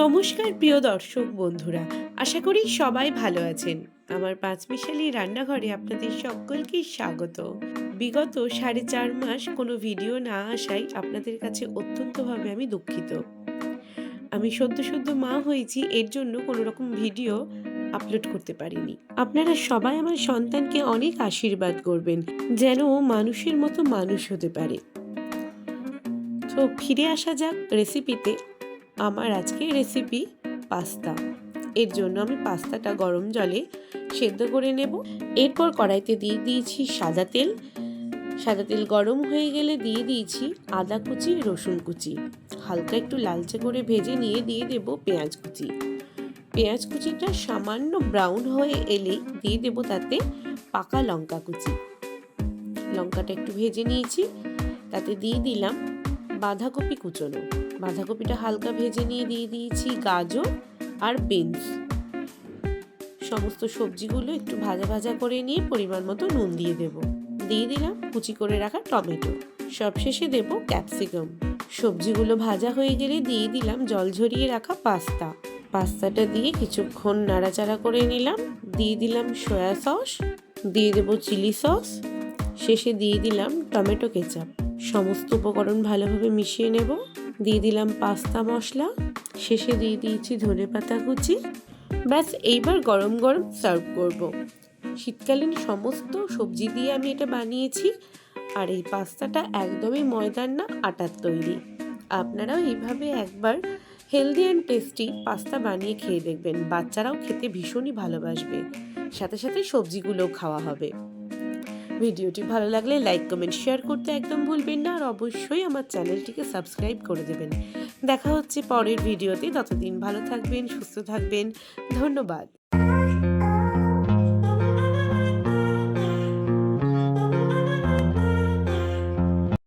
নমস্কার প্রিয় দর্শক বন্ধুরা, আশা করি সবাই ভালো আছেন। আমার পাঁচমিশালি রান্নাঘরে আপনাদের সকলকে স্বাগত। বিগত সাড়ে চার মাস কোনো ভিডিও না আসায় আপনাদের কাছে অত্যন্তভাবে আমি দুঃখিত। আমি সদ্য সদ্য মা হয়েছি, এর জন্য কোনো রকম ভিডিও আপলোড করতে পারিনি। আপনারা সবাই আমার সন্তানকে অনেক আশীর্বাদ করবেন, যেন মানুষের মতো মানুষ হতে পারে। তো ফিরে আসা যাক রেসিপিতে। আমার আজকে রেসিপি পাস্তা এর জন্য আমি পাস্তাটা গরম জলে সেদ্ধ করে নেব। এরপর কড়াইতে দিয়ে দিয়েছি সাদা তেল। সাদা তেল গরম হয়ে গেলে দিয়ে দিয়েছি আদা কুচি, রসুন কুচি। হালকা একটু লালচে করে ভেজে নিয়ে দিয়ে দেব পেঁয়াজ কুচি। পেঁয়াজ কুচিটা সামান্য ব্রাউন হয়ে এলেই দিয়ে দেব তাতে পাকা লঙ্কা কুচি। লঙ্কাটা একটু ভেজে নিয়েছি, তাতে দিয়ে দিলাম বাঁধাকপি কুচোনো। বাঁধাকপিটা হালকা ভেজে নিয়ে দিয়ে দিয়েছি গাজর আর বিনস। সমস্ত সবজিগুলো একটু ভাজা ভাজা করে নিয়ে পরিমাণ মতো নুন দিয়ে দেব। দিয়ে দিলাম কুচি করে রাখা টমেটো। সবশেষে দেব ক্যাপসিকাম। সবজিগুলো ভাজা হয়ে গেলে দিয়ে দিলাম জল ঝরিয়ে রাখা পাস্তা। পাস্তাটা দিয়ে কিছুক্ষণ নাড়াচাড়া করে নিলাম। দিয়ে দিলাম সয়া সস, দিয়ে দেব চিলি সস। শেষে দিয়ে দিলাম টমেটো কেচাপ। সমস্ত উপকরণ ভালোভাবে মিশিয়ে নেব। দিয়ে দিলাম পাস্তা মশলা। শেষে দিয়ে দিয়েছি ধনে পাতা কুচি। ব্যাস, এইবার গরম গরম সার্ভ করব। শীতকালীন সমস্ত সবজি দিয়ে আমি এটা বানিয়েছি। আর এই পাস্তাটা একদমই ময়দার না, আটার তৈরি। আপনারাও এইভাবে একবার হেলদি অ্যান্ড টেস্টি পাস্তা বানিয়ে খেয়ে দেখবেন। বাচ্চারাও খেতে ভীষণই ভালোবাসবে। সাথে সাথে সবজিগুলোও খাওয়া হবে। ভিডিওটি ভালো লাগলে লাইক, কমেন্ট, শেয়ার করতে একদম ভুলবেন না। আর অবশ্যই আমার চ্যানেলটিকে সাবস্ক্রাইব করে দেবেন। দেখা হচ্ছে পরের ভিডিওতে। ততদিন ভালো থাকবেন, সুস্থ থাকবেন। ধন্যবাদ।